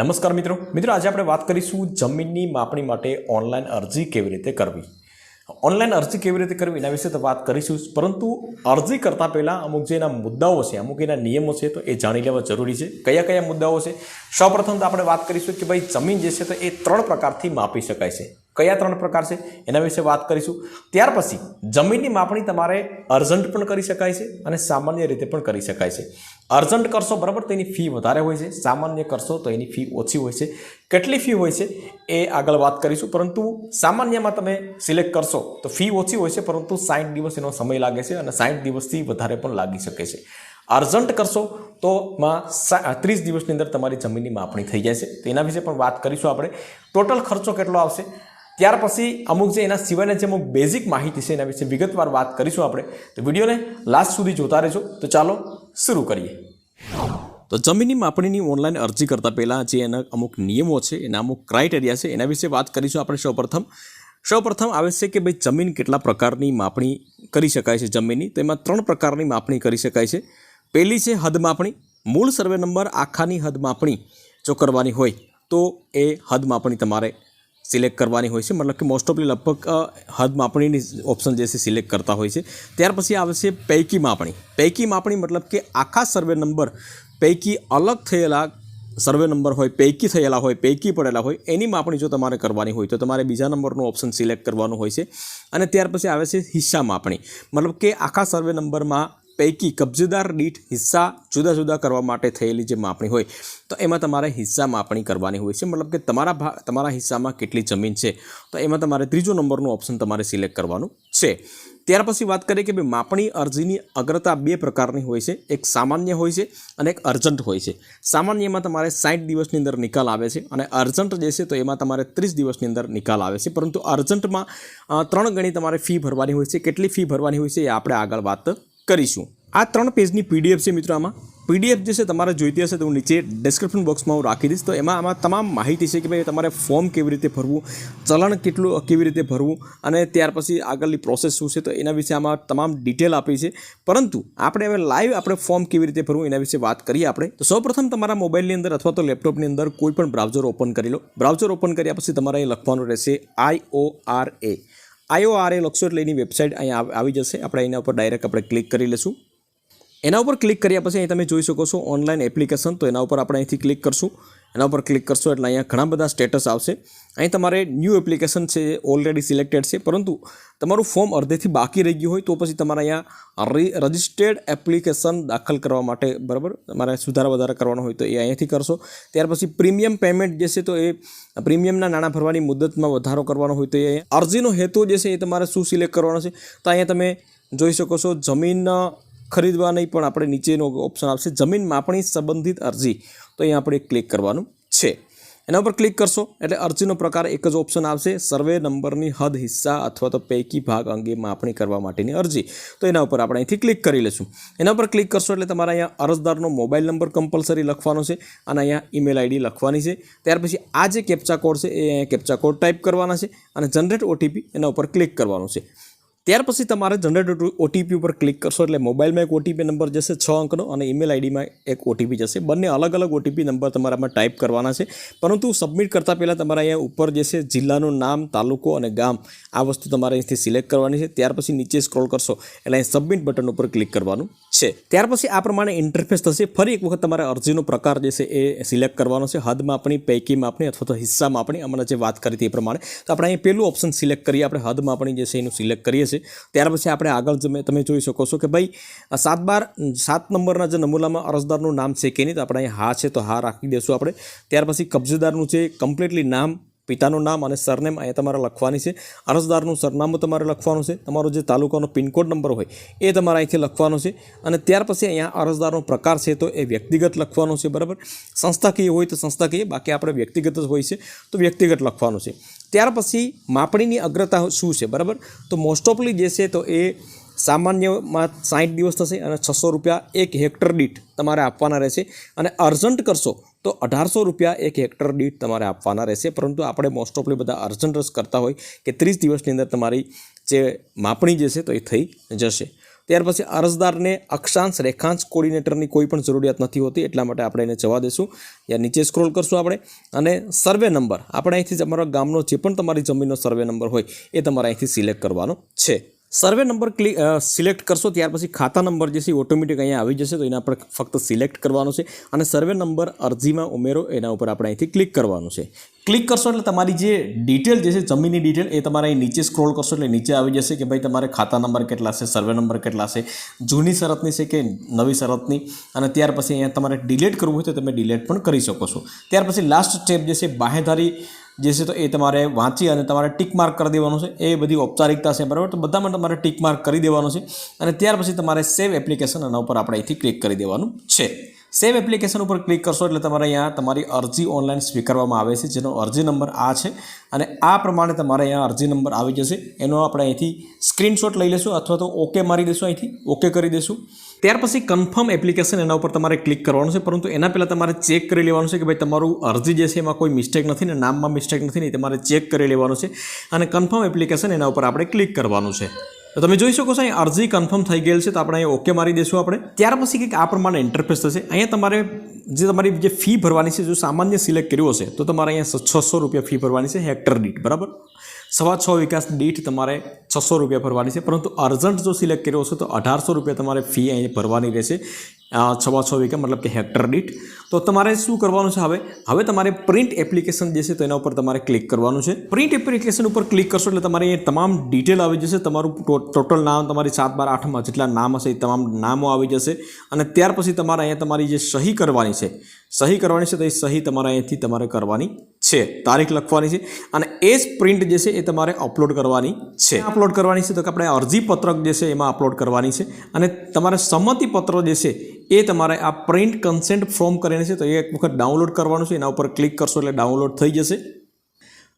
નમસ્કાર મિત્રો. મિત્રો, આજે આપણે વાત કરીશું જમીનની માપણી માટે ઓનલાઈન અરજી કેવી રીતે કરવી. ઓનલાઈન અરજી કેવી રીતે કરવી એના વિશે તો વાત કરીશું પરંતુ અરજી કરતાં પહેલાં અમુક જે એના મુદ્દાઓ છે, અમુક એના નિયમો છે, તો એ જાણી લેવા જરૂરી છે. કયા કયા મુદ્દાઓ છે? સૌપ્રથમ તો આપણે વાત કરીશું કે ભાઈ જમીન જે છે, તો એ ત્રણ પ્રકારથી માપી શકાય છે. કયા ત્રણ પ્રકાર છે એના વિશે વાત કરીશું. ત્યાર પછી જમીનની માપણી તમારે અર્જન્ટ પણ કરી શકાય છે અને સામાન્ય રીતે પણ કરી શકાય છે. અર્જન્ટ કરશો બરાબર તો એની ફી વધારે હોય છે. સામાન્ય કરશો તો એની ફી ઓછી હોય છે. કેટલી ફી હોય છે એ આગળ વાત કરીશું. પરંતુ સામાન્યમાં તમે સિલેક્ટ કરશો તો ફી ઓછી હોય છે, પરંતુ સાઠ દિવસ એનો સમય લાગે છે અને સાઠ દિવસથી વધારે પણ લાગી શકે છે. અર્જન્ટ કરશો તો માં ત્રીસ દિવસની અંદર તમારી જમીનની માપણી થઈ જાય છે. તો એના વિશે પણ વાત કરીશું આપણે. ટોટલ ખર્ચો કેટલો આવશે? ત્યાર પછી અમુક જે એના સિવાયના જે અમુક બેઝિક માહિતી છે એના વિશે વિગતવાર વાત કરીશું આપણે. તો વિડીયોને લાસ્ટ સુધી જોતા રહેજો. તો ચાલો શરૂ કરીએ. તો જમીનની માપણીની ઓનલાઈન અરજી કરતાં પહેલાં જે એના અમુક નિયમો છે, એના અમુક ક્રાઇટેરિયા છે, એના વિશે વાત કરીશું આપણે સૌપ્રથમ. સૌપ્રથમ આવે છે કે ભાઈ જમીન કેટલા પ્રકારની માપણી કરી શકાય છે જમીનની. તેમાં ત્રણ પ્રકારની માપણી કરી શકાય છે. પહેલી છે હદ માપણી. મૂળ સર્વે નંબર આખાની હદ માપણી જો કરવાની હોય તો એ હદ માપણી તમારે સિલેક્ટ કરવાની હોય છે. મતલબ કે મોસ્ટ ઓફલી લગભગ હદ માપણીની ઓપ્શન જે છે, સિલેક્ટ કરતા હોય છે. ત્યાર પછી આવે છે પૈકી માપણી. પૈકી માપણી મતલબ કે આખા સર્વે નંબર પૈકી અલગ થયેલા સર્વે નંબર હોય, પૈકી થયેલા હોય, પૈકી પડેલા હોય, એની માપણી જો તમારે કરવાની હોય તો તમારે બીજા નંબરનું ઓપ્શન સિલેક્ટ કરવાનું હોય છે. અને ત્યાર પછી આવે છે હિસ્સા માપણી. મતલબ કે આખા સર્વે નંબરમાં પૈકી કબજેદાર દીઠ હિસ્સા જુદા જુદા કરવા માટે થયેલી જે માપણી હોય, તો એમાં તમારે હિસ્સા માપણી કરવાની હોય છે. મતલબ કે તમારા તમારા હિસ્સામાં કેટલી જમીન છે, તો એમાં તમારે ત્રીજો નંબરનું ઓપ્શન તમારે સિલેક્ટ કરવાનું છે. ત્યાર પછી વાત કરીએ કે ભાઈ માપણી અરજીની અગ્રતા બે પ્રકારની હોય છે. એક સામાન્ય હોય છે અને એક અર્જન્ટ હોય છે. સામાન્યમાં તમારે સાઠ દિવસની અંદર નિકાલ આવે છે અને અર્જન્ટ જે છે તો એમાં તમારે ત્રીસ દિવસની અંદર નિકાલ આવે છે. પરંતુ અર્જન્ટમાં ત્રણ ગણી તમારે ફી ભરવાની હોય છે. કેટલી ફી ભરવાની હોય છે એ આપણે આગળ વાત કરીશું. આ ત્રણ પેજની પીડીએફ છે મિત્રો આમાં. પીડીએફ જે છે તમારે જોઈતી હશે તો હું નીચે ડિસ્ક્રિપ્શન બોક્સમાં હું રાખી દઈશ. તો એમાં આમાં તમામ માહિતી છે કે ભાઈ તમારે ફોર્મ કેવી રીતે ભરવું, ચલણ કેટલું કેવી રીતે ભરવું અને ત્યાર પછી આગળની પ્રોસેસ શું છે તો એના વિશે આમાં તમામ ડિટેલ આપી છે. પરંતુ આપણે હવે લાઈવ આપણે ફોર્મ કેવી રીતે ભરવું એના વિશે વાત કરીએ આપણે. તો સૌપ્રથમ તમારા મોબાઈલની અંદર અથવા તો લેપટોપની અંદર કોઈ પણ બ્રાઉઝર ઓપન કરી લો. બ્રાઉઝર ઓપન કર્યા પછી તમારે અહીં લખવાનું રહેશે I O R A IO R A લખશો એટલે એની વેબસાઇટ અહીંયા આવી જશે. આપણે એના ઉપર ડાયરેક્ટ આપણે ક્લિક કરી લઈશું. એના ઉપર ક્લિક કર્યા પછી અહીં તમે જોઈ શકો છો ઓનલાઈન એપ્લિકેશન. તો એના ઉપર આપણે અહીંથી ક્લિક કરશું. એના ઉપર ક્લિક કરશો એટલે અહીંયા ઘણા બધા સ્ટેટસ આવશે. અહીં તમારે ન્યૂ એપ્લિકેશન છે ઓલરેડી સિલેક્ટેડ છે. પરંતુ તમારું ફોર્મ અડધેથી બાકી રહી ગયું હોય તો પછી તમારે અહીંયા રજિસ્ટર્ડ એપ્લિકેશન દાખલ કરવા માટે બરાબર તમારે સુધારા વધારા કરવાનો હોય તો એ અહીંયાથી કરશો. ત્યાર પછી પ્રીમિયમ પેમેન્ટ જે છે તો એ પ્રીમિયમના નાણાં ભરવાની મુદતમાં વધારો કરવાનો હોય તો એ અરજીનો હેતુ જે છે એ તમારે શું સિલેક્ટ કરવાનો છે? તો અહીંયા તમે જોઈ શકો છો જમીન ખરીદવા નહીં, પણ આપણે નીચેનો ઓપ્શન આવશે જમીન માપણી સંબંધિત અરજી. તો અહીંયા આપણે ક્લિક કરવાનું છે. એના ઉપર ક્લિક કરશો, એટલે અરજીનો પ્રકાર એક જ ઓપ્શન આવશે સર્વે નંબરની હદ, હિસ્સા અથવા તો પૈકી ભાગ અંગે માપણી કરવા માટેની અરજી. તો એના ઉપર આપણે અહીંથી ક્લિક કરી લઈશું. એના ઉપર ક્લિક કરશો એટલે તમારે અહીંયા અરજદારનો મોબાઈલ નંબર કમ્પલસરી લખવાનો છે અને અહીંયા ઈમેલ આઈડી લખવાની છે. ત્યાર પછી આ જે કેપ્ચા કોડ છે, એ અહીંયા કેપ્ચા કોડ ટાઈપ કરવાના છે અને જનરેટ ઓટીપી એના ઉપર ક્લિક કરવાનું છે. ત્યાર પછી તમારે જનરેટ ઓટીપી ઉપર ક્લિક કરશો એટલે મોબાઈલમાં એક ઓટીપી નંબર જશે, છ અંકનો અને ઈમેલ આઈડીમાં એક ઓટીપી જશે. બંને અલગ અલગ ઓટીપી નંબર તમારામાં ટાઈપ કરવાના છે. પરંતુ સબમિટ કરતાં પહેલાં તમારે અહીંયા ઉપર જે છે જિલ્લાનું નામ, તાલુકો અને ગામ આ વસ્તુ તમારે અહીંથી સિલેક્ટ કરવાની છે. ત્યાર પછી નીચે સ્ક્રોલ કરશો એટલે અહીં સબમિટ બટન ઉપર ક્લિક કરવાનું છે. ત્યાર પછી આ પ્રમાણે ઇન્ટરફેસ થશે. ફરી એક વખત તમારે અરજીનો પ્રકાર જે છે એ સિલેક્ટ કરવાનો છે. હદ માપણી પૈકી માપણી અથવા તો હિસ્સા માપણી હમણાં જે વાત કરી હતી એ પ્રમાણે. તો આપણે અહીં પહેલું ઓપ્શન સિલેક્ટ કરીએ. આપણે હદ માપણી જે છે એનું સિલેક્ટ કરીએ છીએ. ત્યાર પછી આપણે આગળ તમે તમે જોઈ શકો છો કે ભાઈ સાત બાર, સાત નંબરના જે નમૂનામાં અરજદારનું નામ છે કે નહીં, તો આપણે અહીં હા છે તો હા રાખી દઈશું આપણે. ત્યાર પછી કબજેદારનું છે કમ્પ્લીટલી નામ, પિતાનું નામ અને સરનેમ અહીંયા તમારે લખવાની છે. અરજદારનું સરનામું તમારે લખવાનું છે. તમારો જે તાલુકાનો પિનકોડ નંબર હોય, એ તમારે અહીંથી લખવાનો છે. અને ત્યાર પછી અહીંયા અરજદારનો પ્રકાર છે તો એ વ્યક્તિગત લખવાનો છે, બરાબર? સંસ્થાકીય હોય તો સંસ્થાકીય, બાકી આપણે વ્યક્તિગત જ હોય છે તો વ્યક્તિગત લખવાનું છે. ત્યાર પછી માપણીની અગ્રતા શું છે? બરાબર? તો મોસ્ટ ઓફલી જે છે તો એ સામાન્યમાં સાઠ દિવસ થશે અને છસો રૂપિયા એક હેક્ટર દીઠ તમારે આપવાના રહેશે. અને અર્જન્ટ કરશો તો અઢારસો રૂપિયા એક હેક્ટર દીઠ તમારે આપવાના રહેશે. પરંતુ આપણે મોસ્ટ ઓફલી બધા અર્જન્ટ કરતા હોય કે ત્રીસ દિવસની અંદર તમારી જે માપણી જે છે તો એ થઈ જશે. ત્યાર પછી અરજદારને અક્ષાંશ રેખાંશ કોર્ડિનેટરની કોઈ પણ જરૂરિયાત નથી હોતી, એટલા માટે આપણે એને જવા દઈશું યા નીચે સ્ક્રોલ કરશું આપણે. અને સર્વે નંબર, આપણે અહીંથી તમારા ગામનો જે પણ તમારી જમીનનો સર્વે નંબર હોય, એ તમારે અહીંથી સિલેક્ટ કરવાનો છે. સર્વે નંબર ક્લિક સિલેક્ટ કરશો ત્યાર પછી ખાતા નંબર જે છે ઓટોમેટિક અહીંયા આવી જશે, તો એના પર ફક્ત સિલેક્ટ કરવાનો છે અને સર્વે નંબર અરજીમાં ઉમેરો, એના ઉપર આપણે અહીંથી ક્લિક કરવાનું છે. ક્લિક કરશો એટલે તમારી જે ડિટેલ જે છે, જમીનની ડિટેલ, એ તમારે અહીં નીચે સ્ક્રોલ કરશો એટલે નીચે આવી જશે કે ભાઈ તમારે ખાતા નંબર કેટલા છે, સર્વે નંબર કેટલા છે, જૂની શરતની છે કે નવી શરતની, અને ત્યાર પછી અહીંયા તમારે ડિલેટ કરવું હોય તો તમે ડિલેટ પણ કરી શકો છો. ત્યાર પછી લાસ્ટ સ્ટેપ જે છે બાહેધારી જે છે તો એ તમારે વાંચી અને તમારે ટીક માર્ક કરી દેવાનું છે. એ બધી ઔપચારિકતા છે, બરાબર? તો બધામાં તમારે ટીક માર્ક કરી દેવાનું છે અને ત્યાર પછી તમારે સેવ એપ્લિકેશન એના ઉપર આપણે અહીંથી ક્લિક કરી દેવાનું છે. સેવ એપ્લિકેશન ઉપર ક્લિક કરશો એટલે તમારે અહીંયા તમારી અરજી ઓનલાઈન સ્વીકારવામાં આવે છે, જેનો અરજી નંબર આ છે અને આ પ્રમાણે તમારે અહીંયા અરજી નંબર આવી જશે. એનો આપણે અહીંથી સ્ક્રીનશોટ લઈ લઈશું અથવા તો ઓકે મારી દઈશું અહીંથી. ઓકે કરી દઈશું ત્યાર પછી કન્ફર્મ એપ્લિકેશન એના ઉપર તમારે ક્લિક કરવાનું છે, પરંતુ એના પહેલાં તમારે ચેક કરી લેવાનું છે કે ભાઈ તમારું અરજી જે છે એમાં કોઈ મિસ્ટેક નથી ને નામમાં મિસ્ટેક નથી ને તમારે ચેક કરી લેવાનું છે અને કન્ફર્મ એપ્લિકેશન એના ઉપર આપણે ક્લિક કરવાનું છે. તો તમે જોઈ શકો છો, અહીં અરજી કન્ફર્મ થઈ ગયેલ છે, તો આપણે અહીં ઓકે મારી દઈશું આપણે. ત્યાર પછી કંઈક આ પ્રમાણે ઇન્ટરફેસ થશે. અહીંયા તમારે જે તમારી જે ફી ભરવાની છે, જો સામાન્ય સિલેક્ટ કર્યું હશે, તો તમારે અહીંયા છસો રૂપિયા ફી ભરવાની છે હેક્ટર દીઠ બરાબર? સવા છ વિકાસ દીઠ તમારે છસો રૂપિયા ભરવાની છે. પરંતુ અર્જન્ટ જો સિલેક્ટ કર્યો હશે તો અઢારસો રૂપિયા તમારે ફી અહીં ભરવાની રહેશે. છવા છ વીઘા મતલબ કે હેક્ટર દીઠ. તો તમારે શું કરવાનું છે હવે? હવે તમારે પ્રિન્ટ એપ્લિકેશન જે છે તેના ઉપર તમારે ક્લિક કરવાનું છે. પ્રિન્ટ એપ્લિકેશન ઉપર ક્લિક કરશો એટલે તમારે એ તમામ ડિટેલ આવી જશે. તમારું ટોટલ નામ, તમારી સાત બાર આઠમાં જેટલા નામ હશે એ તમામ નામો આવી જશે. અને ત્યાર પછી તમારે અહીંયા તમારી જે સહી કરવાની છે, સહી કરવાની છે તો એ સહી તમારે અહીંયાથી તમારે કરવાની છે, તારીખ લખવાની છે. અને એ જ પ્રિન્ટ જે છે એ તમારે અપલોડ કરવાની છે. અપલોડ કરવાની છે? તો કે આપણે અરજી પત્રક જે છે એમાં અપલોડ કરવાની છે. અને તમારે સંમતિ પત્ર જે છે એ તમારે આ પ્રિન્ટ કન્સેન્ટ ફોર્મ કરીને છે, તો એ એક વખત ડાઉનલોડ કરવાનું છે. એના ઉપર ક્લિક કરશો એટલે ડાઉનલોડ થઈ જશે.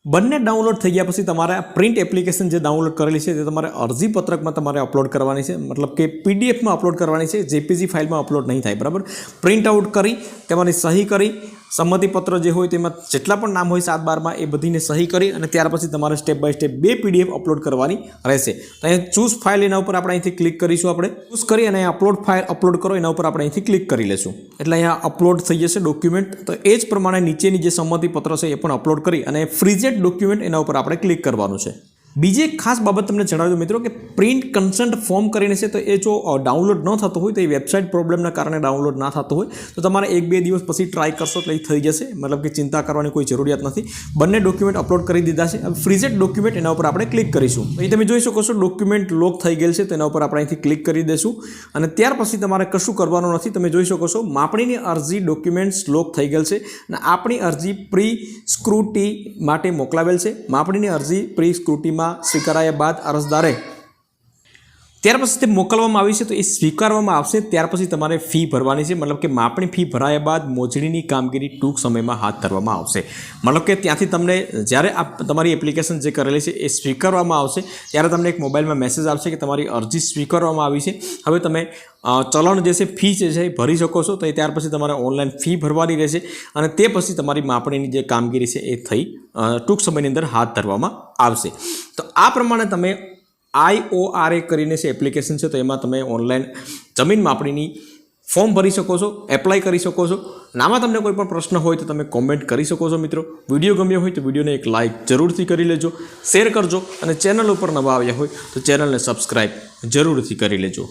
બંને ડાઉનલોડ થઈ ગયા પછી તમારે આ પ્રિન્ટ એપ્લિકેશન જે ડાઉનલોડ કરેલી છે, તે તમારે અરજી પત્રકમાં તમારે અપલોડ કરવાની છે. મતલબ કે પીડીએફમાં અપલોડ કરવાની છે. જેપીજી ફાઇલમાં અપલોડ નહીં થાય, બરાબર? પ્રિન્ટ આઉટ કરી તમારી સહી કરી સંમતિપત્ર જે હોય તેમાં જેટલા પણ નામ હોય સાત બારમાં એ બધીને સહી કરી અને ત્યાર પછી તમારે સ્ટેપ બાય સ્ટેપ બે પીડીએફ અપલોડ કરવાની રહેશે. તો અહીંયા ચૂઝ ફાઇલ એના ઉપર આપણે અહીંથી ક્લિક કરીશું આપણે. ચૂઝ કરી અને અપલોડ ફાઇલ અપલોડ કરો, એના ઉપર આપણે અહીંથી ક્લિક કરી લેશું. એટલે અહીંયા અપલોડ થઈ જશે ડોક્યુમેન્ટ તો એ જ પ્રમાણે નીચેની જે સંમતિપત્ર છે એ પણ અપલોડ કરી અને ફ્રીજેટ ડોક્યુમેન્ટ એના ઉપર આપણે ક્લિક કરવાનું છે. બીજી એક ખાસ બાબત તમને જણાવી દઉં મિત્રો કે પ્રિન્ટ કન્સન્ટ ફોર્મ કરીને છે તો એ જો ડાઉનલોડ ન થતો હોય તો એ વેબસાઇટ પ્રોબ્લેમના કારણે ડાઉનલોડ ના થતો હોય. તો તમારે એક બે દિવસ પછી ટ્રાય કરશો એટલે થઈ જશે. મતલબ કે ચિંતા કરવાની કોઈ જરૂરિયાત નથી. બંને ડોક્યુમેન્ટ અપલોડ કરી દીધા છે. હવે ડોક્યુમેન્ટ એના ઉપર આપણે ક્લિક કરીશું. અહીં તમે જોઈ શકો છો ડોક્યુમેન્ટ લોક થઈ ગયેલ છે. તેના ઉપર આપણે અહીંથી ક્લિક કરી દઈશું અને ત્યાર પછી તમારે કશું કરવાનું નથી. તમે જોઈ શકો છો માપણીની અરજી ડોક્યુમેન્ટ્સ લોક થઈ ગયેલ છે. અને આપણી અરજી પ્રી સ્ક્રુટી માટે મોકલાવેલ છે. માપણીની અરજી પ્રી સ્ક્રુટીમાં સ્વીકારાયા બાદ અરજદારે ત્યાર પછી તે મોકલવામાં આવી છે, તો એ સ્વીકારવામાં આવશે. ત્યાર પછી તમારે ફી ભરવાની છે. મતલબ કે માપણી ફી ભરાયા બાદ મોજણીની કામગીરી ટૂંક સમયમાં હાથ ધરવામાં આવશે. મતલબ કે ત્યાંથી તમને જ્યારે આ તમારી એપ્લિકેશન જે કરેલી છે, એ સ્વીકારવામાં આવશે. ત્યારે તમને એક મોબાઈલમાં મેસેજ આવશે કે તમારી અરજી સ્વીકારવામાં આવી છે. હવે તમે ચલણ જે છે, ફી જે છે, એ ભરી શકો છો. તો એ ત્યાર પછી તમારે ઓનલાઈન ફી ભરવાની રહેશે અને તે પછી તમારી માપણીની જે કામગીરી છે, એ થઈ ટૂંક સમયની અંદર હાથ ધરવામાં આવશે. તો આ પ્રમાણે તમે આઈઓઆરએ કરીને છે એપ્લિકેશન છે, તો એમાં તમે ઓનલાઈન જમીન માપણીની ફોર્મ ભરી શકો છો એપ્લાય કરી શકો છો. અને આમાં તમને કોઈ પણ પ્રશ્ન હોય તો તમે કોમેન્ટ કરી શકો છો, મિત્રો. વીડિયો ગમ્યો હોય તો વિડીયોને એક લાઇક જરૂરથી કરી લેજો શેર કરજો અને ચેનલ ઉપર નવા આવ્યા હોય તો ચેનલને સબસ્ક્રાઈબ જરૂરથી કરી લેજો.